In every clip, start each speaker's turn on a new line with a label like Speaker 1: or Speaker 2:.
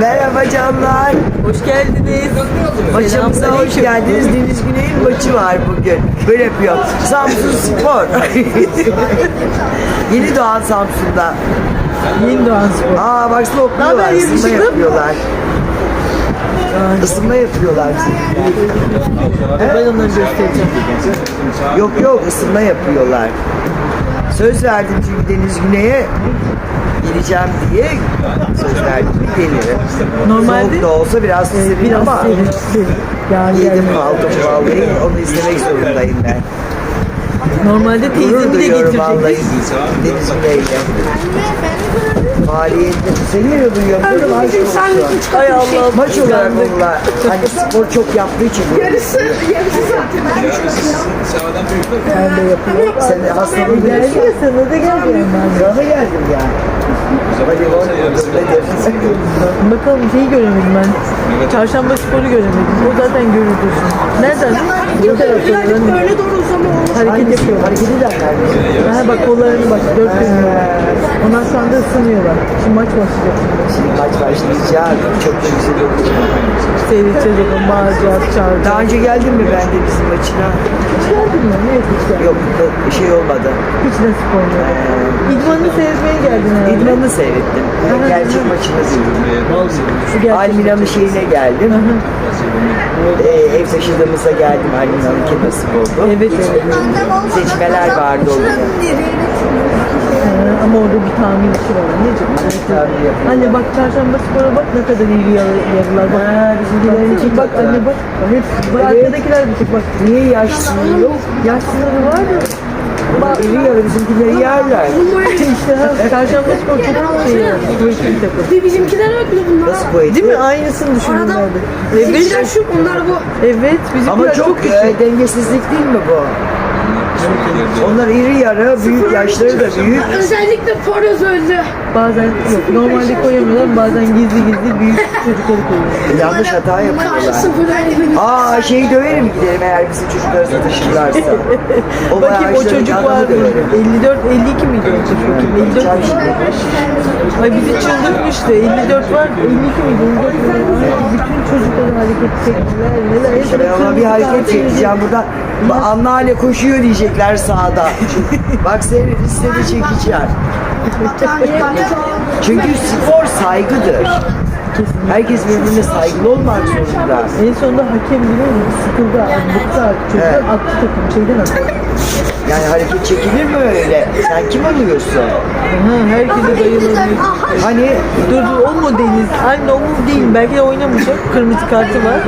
Speaker 1: Merhaba canlar.
Speaker 2: Hoş geldiniz.
Speaker 1: Maçımıza hoş geldiniz. Deniz Güney'in maçı var bugün. Böyle yapıyor. Samsun Spor. Yeni doğan Samsun'da.
Speaker 2: Yeni Doğan Spor.
Speaker 1: Aa baksana okluyorlar.
Speaker 2: Naber
Speaker 1: Isınma yapıyorlar. Isınma yapıyorlar.
Speaker 2: Ben onları göstereceğim.
Speaker 1: Yok yok ısınma yapıyorlar. Söz verdim çünkü Deniz Güney'e geleceğim diye söz verdim gelirim.
Speaker 2: Normalde-
Speaker 1: Soğuk da olsa biraz serin
Speaker 2: Biraz
Speaker 1: ama
Speaker 2: serin, serin. Yani
Speaker 1: yedim kaldım vallahi onu izlemek zorundayım ben.
Speaker 2: Normalde teyzemi de
Speaker 1: duyuyorum vallahi. Deniz Güney'le. Faaliyette seni de duyuyorum. Böyle maç olsun.
Speaker 2: Ay Allah'ım.
Speaker 1: Maç olarak bunlar. Hani spor çok yaptığı için.
Speaker 3: Yarısı, yarısı zaten.
Speaker 2: Ben de yapıyorum.
Speaker 1: Sen hastalığın
Speaker 2: Geldi ya sana da geldi yani.
Speaker 1: Sana geldim yani.
Speaker 2: Bakalım şeyi göremedim ben. Çarşamba sporu göremedim. O zaten görürdün. Nereden? Bu taraftan.
Speaker 3: Öyle doğru.
Speaker 2: Hareket yapıyor.
Speaker 1: Hareketi de nerede?
Speaker 2: Ha bak kollarını bak dört dönüyorlar. Onlar şu anda ısınıyorlar. Şimdi maç başlayacak.
Speaker 1: Şimdi maç başlayacak. Çok da güzel olacak.
Speaker 2: Seyredeceğiz o zaman. Bağıracağız, çağıracağız.
Speaker 1: Daha önce geldin mi ben de bizim maçına?
Speaker 2: Hiç geldin mi? Hiç geldin.
Speaker 1: Yok bir şey olmadı.
Speaker 2: Hiç nasip olmadı. İdmanını seyretmeye geldin herhalde.
Speaker 1: İdman'ı seyrettim.
Speaker 2: Aha.
Speaker 1: Gerçek maçını seyrettim.
Speaker 2: Gerçek-
Speaker 1: Almina'nın şeyine geldim. Ee, ev taşıdığımızda geldim Almina'nın ki nasip oldu.
Speaker 2: Evet evet.
Speaker 1: Seçmeler vardı o gün.
Speaker 2: Ama orada bir tahmin işi var
Speaker 1: yapıyor.
Speaker 2: Anne bak çarşamba spora bak ne kadar iyi yarı, yarılar. Bak,
Speaker 1: Ha, bizimkilerin için
Speaker 2: bak anne bak. hep,
Speaker 1: Evet.
Speaker 2: arkadakiler bir tek bak.
Speaker 1: Niye yaşsın yok?
Speaker 2: Yaş sınırı var ya.
Speaker 1: Yarı bizimkileri yerler.
Speaker 2: işte çarşamba spor çok şey yani. Kuvvetli bir takım.
Speaker 3: Bir bizimkiler mu bunlar?
Speaker 1: Nasıl kuvvetli?
Speaker 2: Değil mi? Aynısını düşünüyorlardı.
Speaker 3: Arada bizimkiler
Speaker 2: Evet.
Speaker 3: şu, onlar bu.
Speaker 2: Evet. Bizimkiler
Speaker 1: Ama çok,
Speaker 2: çok
Speaker 1: e, dengesizlik değil mi bu? Onlar iri yarı, büyük yaşları da büyük.
Speaker 3: Özellikle Foroz öldü.
Speaker 2: Bazen yok. Normalde koyamıyorlar. Bazen gizli gizli büyük çocukları koyuyorlar.
Speaker 1: Yanlış hata yapıyorlar. Aa şeyi döverim giderim eğer bizim çocukları sataşırlarsa. O
Speaker 2: Bakayım o çocuk var mı?
Speaker 1: döverim.
Speaker 2: 54, 52 miydi o çocuk? Bakayım, 54
Speaker 1: Çay
Speaker 2: miydi?
Speaker 1: şimdi.
Speaker 2: Ay bizi çıldırtmıştı. 54 var, 52 miydi? 54 miydi? Bütün çocukları hareket çektiler. Neler?
Speaker 1: Ben ona bir hareket çekeceğim burada. Hale koşuyor diyecekler sağda. Bak seni listede çekeceğim. Çünkü spor saygıdır. Herkes birbirine saygılı olmak zorunda.
Speaker 2: En sonunda hakem biliyor musun? Sıkıldı, bıktı artık. Çocuklar
Speaker 1: Evet.
Speaker 2: attı takım, şeyden attı.
Speaker 1: Yani hareket çekilir mi öyle? Sen kim alıyorsun?
Speaker 2: Ha, herkese dayılanıyor.
Speaker 1: Hani
Speaker 2: Dur dur o mu Deniz? Aynı o mu değil. Belki de oynamayacak. Kırmızı kartı var.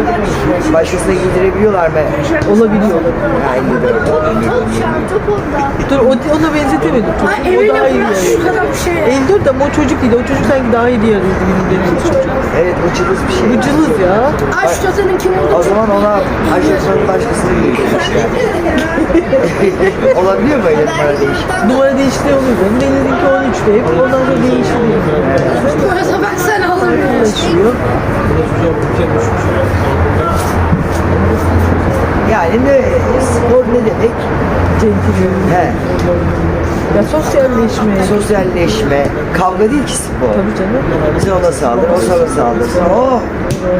Speaker 1: başkasına giydirebiliyorlar mı?
Speaker 2: Olabiliyor.
Speaker 1: Yani
Speaker 3: Top onda.
Speaker 2: Dur o, ona benzetemedim.
Speaker 3: Ay
Speaker 2: Çocuk, o
Speaker 3: evine
Speaker 2: daha iyi
Speaker 3: bırak şu kadar bir şey.
Speaker 2: 54 ama o çocuk değil. O çocuk sanki daha iyi yarıyordu benim dediğim çocuk.
Speaker 1: evet bu cılız bir şey.
Speaker 2: Bu cılız ya.
Speaker 3: Ay şu kim
Speaker 1: O zaman ona Ajasa'nın başkasını giydirmişler. Olabiliyor mu öyle numara değişik?
Speaker 2: Numara değişti oluyor. canım. Deniz'inki 13'te hep. Ondan sonra değiştiriyor.
Speaker 3: koyasa ben sen.
Speaker 2: Taşıyor.
Speaker 1: Yani ne, spor ne demek?
Speaker 2: Centilmen.
Speaker 1: He,
Speaker 2: Ya sosyalleşme.
Speaker 1: sosyalleşme, kavga değil ki spor.
Speaker 2: Tabii canım.
Speaker 1: Sen ona saldır, o sana saldırsın. Oh!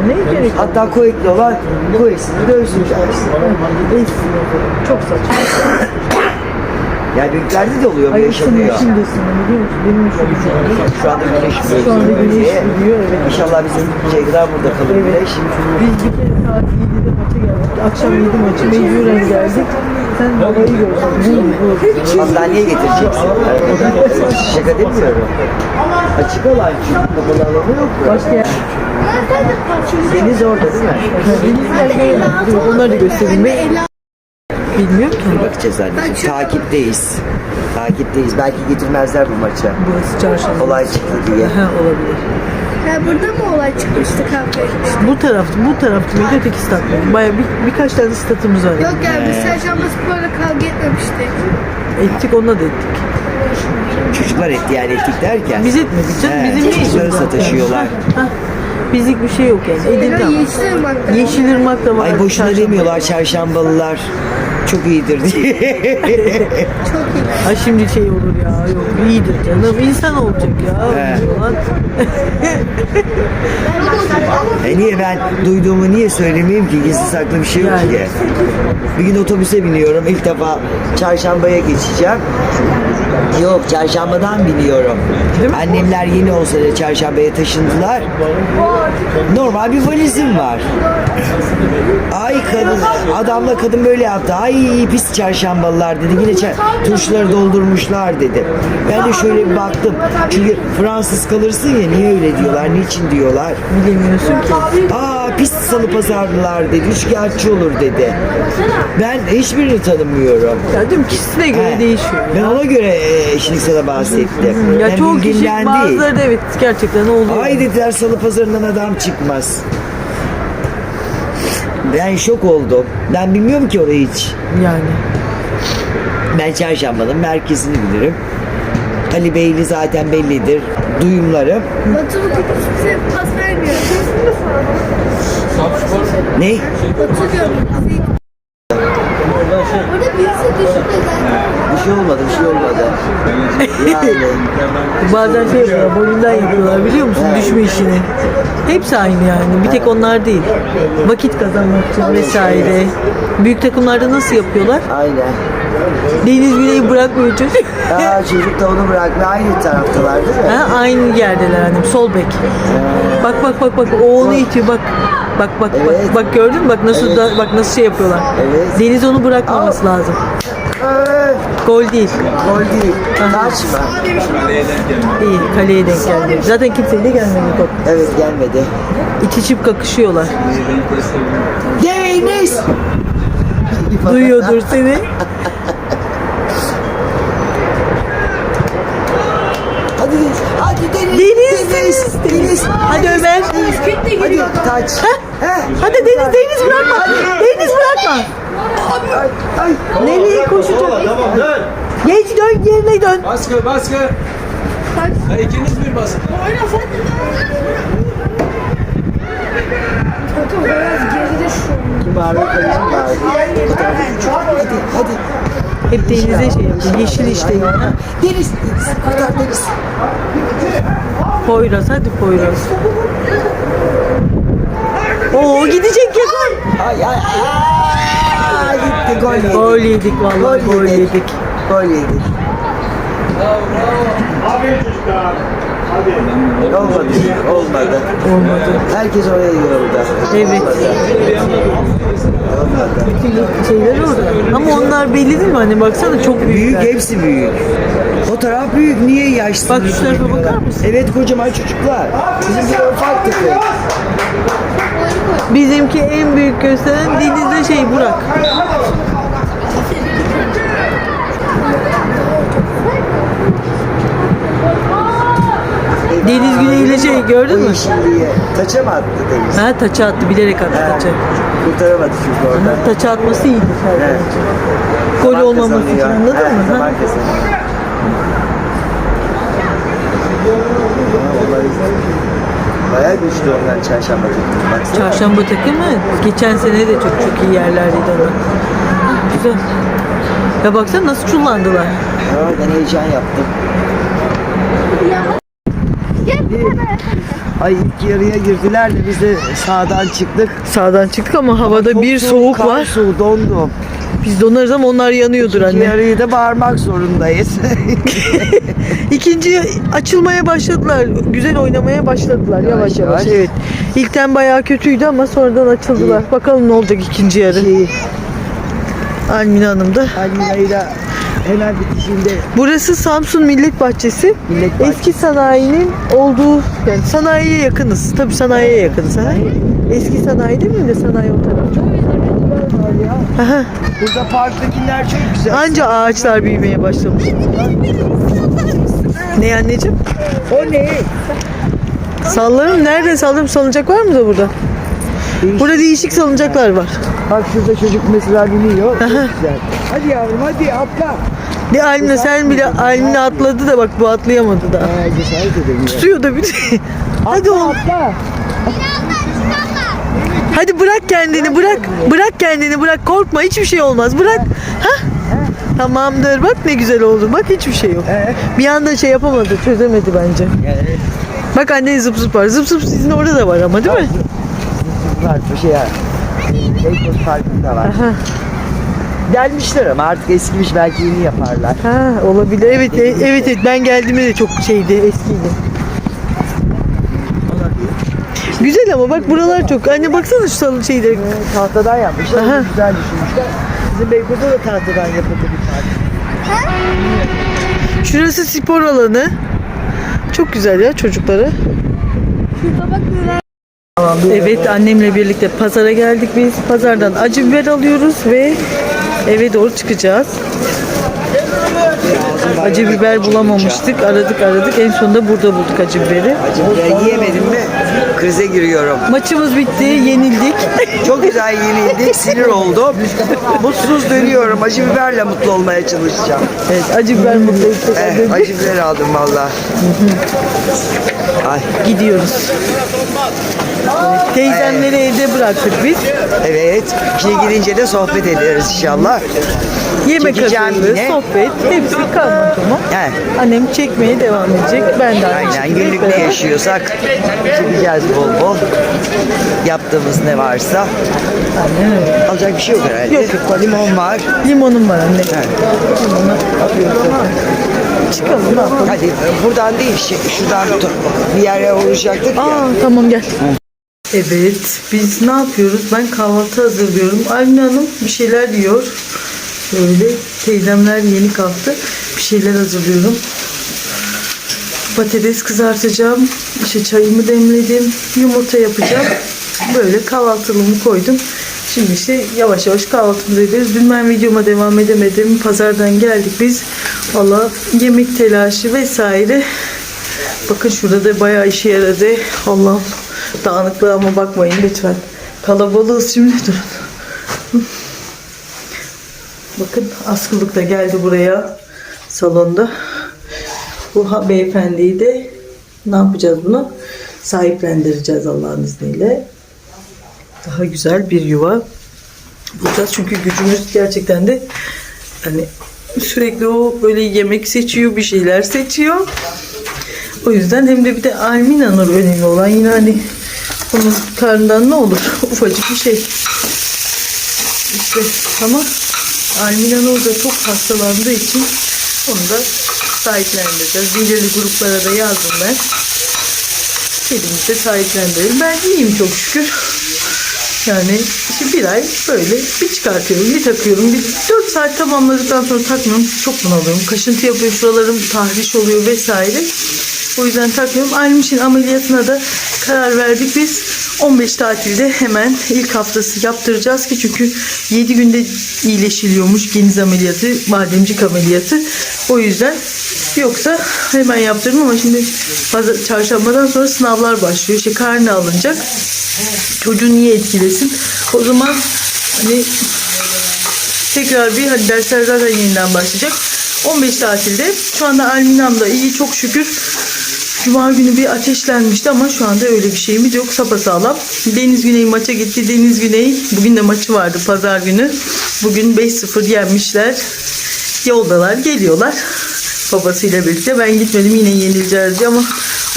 Speaker 2: Ne gerek var?
Speaker 1: Hatta kuvvetli olan kuvvetsini dövsün dersin.
Speaker 2: Esin. Çok saçma.
Speaker 1: Yani büyüklerde de oluyor bu
Speaker 2: Ay ısınma
Speaker 1: yaşanıyor.
Speaker 2: şimdi ısınma biliyor musun? Benim üşüdüm.
Speaker 1: Şu anda güneş
Speaker 2: Şu anda güneş vuruyor evet.
Speaker 1: İnşallah bizim şeyler burada kalır
Speaker 2: Evet.
Speaker 1: güneş.
Speaker 2: Biz bir kere saat 7'de maça geldik. Akşam 7 maçı mecburen geldik. Sen havayı gördün. Bu, bu.
Speaker 1: Getireceksin. Şaka demiyorum. Açık olan çünkü kapalı alanı yok.
Speaker 2: Başka yer.
Speaker 1: Deniz orada değil mi?
Speaker 2: Dur, Onları da bilmiyorum ki.
Speaker 1: Bakacağız anneciğim. Takipteyiz. Takipteyiz. Belki getirmezler bu maça.
Speaker 2: Burası çarşamba.
Speaker 1: Olay çıktı diye.
Speaker 2: Ha olabilir.
Speaker 3: Ha, burada mı olay çıkmıştı kavga etmiştik?
Speaker 2: Bu tarafta, bu tarafta mıydı öteki stat? Baya bir, birkaç tane statımız var.
Speaker 3: Yok ya biz Sercan'la sporla kavga etmemiştik.
Speaker 2: Ettik onunla da ettik.
Speaker 1: Çocuklar etti yani ettik derken.
Speaker 2: Biz etmedik canım. Bizim ne işimiz
Speaker 1: çocukları
Speaker 2: var?
Speaker 1: sataşıyorlar.
Speaker 2: Ha, Bizlik bir şey yok yani. Edildi ama.
Speaker 3: Yeşilırmak'ta.
Speaker 2: Yeşilırmak da var.
Speaker 1: Ay boşuna demiyorlar çarşambalılar çok iyidir diye.
Speaker 3: Çok iyi.
Speaker 2: Ay şimdi şey olur ya. Yok iyidir canım. İnsan olacak ya.
Speaker 1: He. E niye ben duyduğumu niye söylemeyeyim ki? Gizli saklı bir şey yok
Speaker 2: Yani.
Speaker 1: ki. Bir gün otobüse biniyorum. ilk defa çarşambaya geçeceğim. Yok çarşambadan
Speaker 2: mi?
Speaker 1: Annemler yeni olsa da çarşambaya taşındılar. Normal bir valizim var. Ay kadın, adamla kadın böyle yaptı. Ay pis çarşambalılar dedi. Yine çar- turşuları doldurmuşlar dedi. Ben de şöyle bir baktım. Çünkü Fransız kalırsın ya niye öyle diyorlar, niçin diyorlar.
Speaker 2: Bilemiyorsun ki.
Speaker 1: Aa pis salı pazarlılar dedi. Üçkağıtçı olur dedi. Ben hiçbirini tanımıyorum.
Speaker 2: Ya değil mi? Kişisine göre
Speaker 1: He.
Speaker 2: değişiyor.
Speaker 1: Ben ona göre e, şimdi sana bahsettim.
Speaker 2: Ya
Speaker 1: Ben
Speaker 2: çoğu kişi
Speaker 1: bildiğimden değil.
Speaker 2: bazıları da evet gerçekten oluyor.
Speaker 1: Ay dediler salı pazarından adam çıkmaz. Ben şok oldum. Ben bilmiyorum ki orayı hiç.
Speaker 2: Yani.
Speaker 1: Ben çarşambanın merkezini bilirim. Ali Beyli zaten bellidir. Duyumlarım.
Speaker 3: Batu bugün bize pas vermiyor.
Speaker 1: Ne?
Speaker 3: Batu diyorum. Orada birisi zaten.
Speaker 1: Bir şey olmadı, bir şey olmadı. Yani
Speaker 2: Bazen şey yapıyorlar, boyundan yapıyorlar biliyor musun düşme işini. Hepsi aynı yani. Bir tek onlar değil. Vakit kazanmak için vesaire. Büyük takımlarda nasıl yapıyorlar?
Speaker 1: aynen.
Speaker 2: Deniz Güney'i bırakmıyor çocuk.
Speaker 1: Aa, çocuk da onu bırakmıyor. Aynı taraftalar değil mi?
Speaker 2: ha, aynı yerdeler annem. Sol bek. Bak bak bak bak o onu itiyor bak. Bak bak
Speaker 1: Evet.
Speaker 2: bak bak gördün mü bak nasıl
Speaker 1: Evet.
Speaker 2: da, bak nasıl şey yapıyorlar.
Speaker 1: Evet.
Speaker 2: Deniz onu bırakmaması lazım. Gol değil.
Speaker 1: gol değil. Taç mı?
Speaker 2: İyi kaleye denk geldi. Zaten kimseyle gelmedi top.
Speaker 1: Evet gelmedi.
Speaker 2: İtişip kakışıyorlar.
Speaker 1: Deniz!
Speaker 2: Duyuyordur seni.
Speaker 1: Deniz. Hadi
Speaker 2: Ömer.
Speaker 1: Hadi taç. Heh.
Speaker 2: Hadi Deniz, Deniz bırakma. Deniz bırakma.
Speaker 1: Ay, ay.
Speaker 2: Nereye koşacak?
Speaker 4: Tamam dön.
Speaker 2: Geç dön yerine dön.
Speaker 4: Baskı baskı. Ha, ikiniz bir basın.
Speaker 3: Batu biraz geride şu.
Speaker 1: Kim bağırıyor? Karıcım bağırıyor. Bu tarafa. Hadi hadi.
Speaker 2: Hep Deniz'e şey yapıyor. Yeşil işte.
Speaker 1: Deniz. Deniz. Kurtar Deniz.
Speaker 2: Poyraz hadi Poyraz. Oo gidecek yakın.
Speaker 1: Ay ay ay. Gitti gol yedik.
Speaker 2: Gol yedik vallahi gol yedik.
Speaker 1: Gol yedik. Olmadı. Olmadı.
Speaker 2: Olmadı.
Speaker 1: Herkes oraya yoruldu.
Speaker 2: Evet.
Speaker 1: Olmadı.
Speaker 2: Bütün şeyler orada. Ama onlar belli değil mi? Hani baksana çok
Speaker 1: Büyük
Speaker 2: büyükler.
Speaker 1: hepsi büyük. O taraf büyük. Niye yaşlı?
Speaker 2: Bak şu tarafa bakar mısın?
Speaker 1: Evet kocaman çocuklar. Bizimkiler ufak tefek.
Speaker 2: Bizimki en büyük gösteren Deniz'de şey Burak. Deniz Güney ile şey gördün mü?
Speaker 1: Yeşilliğe. Taça mı attı Deniz?
Speaker 2: Ha taça attı bilerek attı
Speaker 1: Ha,
Speaker 2: taça.
Speaker 1: Kurtaramadı çünkü orada.
Speaker 2: Taça atması iyiydi.
Speaker 1: Evet.
Speaker 2: Gol
Speaker 1: Zaman
Speaker 2: olmaması için
Speaker 1: kazanıyor.
Speaker 2: anladın
Speaker 1: Evet,
Speaker 2: mı? Ha?
Speaker 1: Zaman kazanıyor. Bayağı güçlü onlar çarşamba takımı. Baksana.
Speaker 2: Çarşamba takımı geçen sene de çok çok iyi yerlerdeydi onlar. Güzel. Ya baksana nasıl çullandılar.
Speaker 1: Ha, ben heyecan yaptım. Ay ilk yarıya girdiler de biz de sağdan çıktık.
Speaker 2: Sağdan çıktık ama havada
Speaker 1: Çok
Speaker 2: bir soğuk
Speaker 1: kar
Speaker 2: var.
Speaker 1: Soğuk dondum.
Speaker 2: Biz donarız ama onlar yanıyordur anne.
Speaker 1: yarıyı da bağırmak zorundayız.
Speaker 2: İkinci açılmaya başladılar. Güzel oynamaya başladılar yavaş yavaş.
Speaker 1: yavaş.
Speaker 2: Evet. İlkten bayağı kötüydü ama sonradan açıldılar. Bakalım ne olacak ikinci yarı.
Speaker 1: şey,
Speaker 2: Almina Hanım da.
Speaker 1: Almina'yı da hemen bitişinde
Speaker 2: Burası Samsun Millet Bahçesi.
Speaker 1: Millet Bahçesi.
Speaker 2: Eski sanayinin olduğu yani sanayiye yakınız. Tabii sanayiye yakınız. Ha? Eski sanayi değil mi sanayi o tarafta? Aha.
Speaker 1: Burada parktakiler çok güzel.
Speaker 2: Anca ağaçlar büyümeye başlamış. Ne anneciğim?
Speaker 1: O ne?
Speaker 2: Sallarım nerede sallarım salıncak var mı da burada?
Speaker 1: Değişik.
Speaker 2: Burada değişik salıncaklar var.
Speaker 1: Bak şurada çocuk mesela biniyor. Çok güzel. Hadi yavrum hadi atla.
Speaker 2: De Almina sen bile Almina atladı da bak bu atlayamadı da. Tutuyor da bir de. Hadi
Speaker 1: Atla atla.
Speaker 2: Hadi bırak kendini bırak. Bırak kendini bırak. Korkma hiçbir şey olmaz. Bırak. Ha? Tamamdır. Bak ne güzel oldu. Bak hiçbir şey yok. Bir anda şey yapamadı. Çözemedi bence. Bak annen zıp zıp var. Zıp zıp sizin orada da var ama değil mi?
Speaker 1: Var bir şey var. Beykoz Parkı'nda var. Gelmişler ama artık eskimiş belki yeni yaparlar.
Speaker 2: Ha olabilir. Evet e- evet evet ben geldiğimde de çok şeydi eskiydi. Güzel ama bak buralar çok. Anne baksana şu salon şeyleri.
Speaker 1: Tahtadan yapmışlar.
Speaker 2: Aha.
Speaker 1: Güzel düşünmüşler. Bizim Beykoz'da da tahtadan yapıldı bir park.
Speaker 2: Şurası spor alanı. Çok güzel ya çocuklara.
Speaker 3: Şurada bak neler.
Speaker 2: Evet annemle birlikte pazara geldik biz. Pazardan acı biber alıyoruz ve eve doğru çıkacağız. Acı biber bulamamıştık. Aradık aradık. En sonunda burada bulduk acı biberi.
Speaker 1: Acı biber yiyemedim mi krize giriyorum.
Speaker 2: Maçımız bitti. Yenildik.
Speaker 1: Çok güzel yenildik, sinir oldum. Mutsuz dönüyorum. Acı biberle mutlu olmaya çalışacağım.
Speaker 2: Evet acı biber mutlu.
Speaker 1: Eh, acı biber aldım valla. Ay,
Speaker 2: Gidiyoruz. Teyzemleri evde bıraktık biz.
Speaker 1: evet. İçine girince de sohbet ederiz inşallah.
Speaker 2: Yemek
Speaker 1: Çekeceğim
Speaker 2: hazırlığı, sohbet, hepsi karma
Speaker 1: He,
Speaker 2: Annem çekmeye devam edecek. Ben de aynı
Speaker 1: aynen
Speaker 2: şekilde
Speaker 1: günlük ne
Speaker 2: beraber.
Speaker 1: yaşıyorsak çekeceğiz bol bol. Yaptığımız ne varsa.
Speaker 2: Aynen öyle.
Speaker 1: Alacak bir şey yok herhalde.
Speaker 2: Yok, yok.
Speaker 1: Limon var.
Speaker 2: Limonum var anne.
Speaker 1: He.
Speaker 2: Çıkalım ne yapalım?
Speaker 1: Hadi buradan değil, şey, şuradan tut- bir yere uğrayacaktık ya.
Speaker 2: Aa tamam gel. Evet biz ne yapıyoruz? Ben kahvaltı hazırlıyorum. Almina Hanım bir şeyler yiyor. Böyle teyzemler yeni kalktı. Bir şeyler hazırlıyorum. Patates kızartacağım. İşte çayımı demledim. Yumurta yapacağım. Böyle kahvaltılığımı koydum. Şimdi işte yavaş yavaş kahvaltımızı ederiz. Dün ben videoma devam edemedim. Pazardan geldik biz. Valla yemek telaşı vesaire. Bakın şurada da bayağı işe yaradı. Allah'ım dağınıklığıma bakmayın lütfen. Kalabalığız şimdi durun. Bakın askılık da geldi buraya salonda. Bu beyefendiyi de ne yapacağız bunu? Sahiplendireceğiz Allah'ın izniyle. Daha güzel bir yuva bulacağız. Çünkü gücümüz gerçekten de hani sürekli o böyle yemek seçiyor, bir şeyler seçiyor. O yüzden hem de bir de Almina Nur önemli olan yine hani onun karnından ne olur? Ufacık bir şey. İşte ama Almina Nur da çok hastalandığı için onu da sahiplendireceğiz. Belirli gruplara da yazdım ben. Kedimizi de sahiplendirelim. Ben iyiyim çok şükür. Yani işte bir ay böyle bir çıkartıyorum, bir takıyorum. Bir 4 saat tamamladıktan sonra takmıyorum. Çok bunalıyorum. Kaşıntı yapıyor, şuralarım tahriş oluyor vesaire. O yüzden takmıyorum. Almiş'in ameliyatına da karar verdik biz. 15 tatilde hemen ilk haftası yaptıracağız ki çünkü 7 günde iyileşiliyormuş geniz ameliyatı, bademcik ameliyatı. O yüzden yoksa hemen yaptırırım ama şimdi çarşambadan sonra sınavlar başlıyor. İşte karne alınacak. Çocuğu niye etkilesin? O zaman hani tekrar bir hadi dersler zaten yeniden başlayacak. 15 tatilde şu anda Alminam da iyi çok şükür. Cuma günü bir ateşlenmişti ama şu anda öyle bir şeyimiz yok. Sapasağlam. Deniz Güney maça gitti. Deniz Güney bugün de maçı vardı pazar günü. Bugün 5-0 yenmişler. Yoldalar geliyorlar. Babasıyla birlikte. Ben gitmedim yine yenileceğiz ama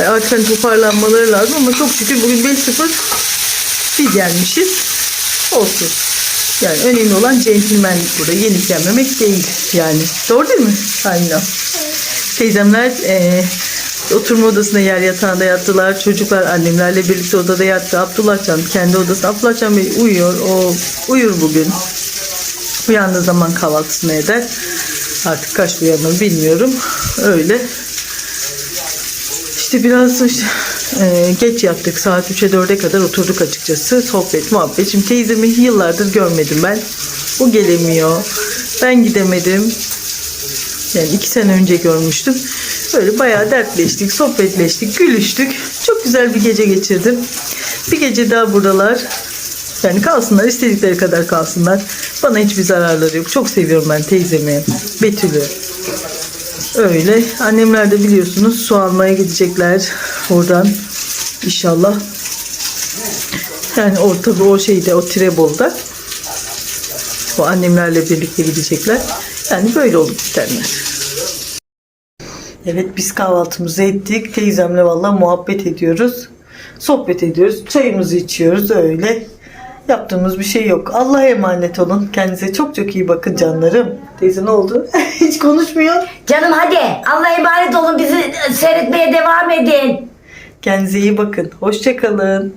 Speaker 2: artık hani toparlanmaları lazım ama çok şükür bugün 5-0 biz yenmişiz. Olsun. Yani önemli olan centilmenlik burada. Yenip yenmemek değil yani. Doğru değil mi? Aynen. Teyzemler eee, oturma odasında yer yatağında yattılar. Çocuklar annemlerle birlikte odada yattı. Abdullah Can kendi odasında. Abdullah Can Bey uyuyor. O uyur bugün. Uyandığı zaman kahvaltısını eder. Artık kaç uyanır bilmiyorum. Öyle. İşte biraz işte, e, geç yattık. Saat 3'e 4'e kadar oturduk açıkçası. Sohbet, muhabbet. Şimdi teyzemi yıllardır görmedim ben. O gelemiyor. Ben gidemedim. Yani iki sene önce görmüştüm. Böyle bayağı dertleştik, sohbetleştik, gülüştük. Çok güzel bir gece geçirdim. Bir gece daha buradalar. Yani kalsınlar, istedikleri kadar kalsınlar. Bana hiçbir zararları yok. Çok seviyorum ben teyzemi, Betül'ü. Öyle. Annemler de biliyorsunuz su almaya gidecekler oradan. İnşallah Yani o tabii o şeyde o Tirebol'da. O annemlerle birlikte gidecekler. Yani böyle olup bitenler. Evet biz kahvaltımızı ettik. Teyzemle valla muhabbet ediyoruz. Sohbet ediyoruz. Çayımızı içiyoruz öyle. Yaptığımız bir şey yok. Allah'a emanet olun. Kendinize çok çok iyi bakın canlarım. Teyze ne oldu? Hiç konuşmuyor.
Speaker 5: Canım hadi Allah'a emanet olun bizi seyretmeye devam edin.
Speaker 2: Kendinize iyi bakın. Hoşçakalın.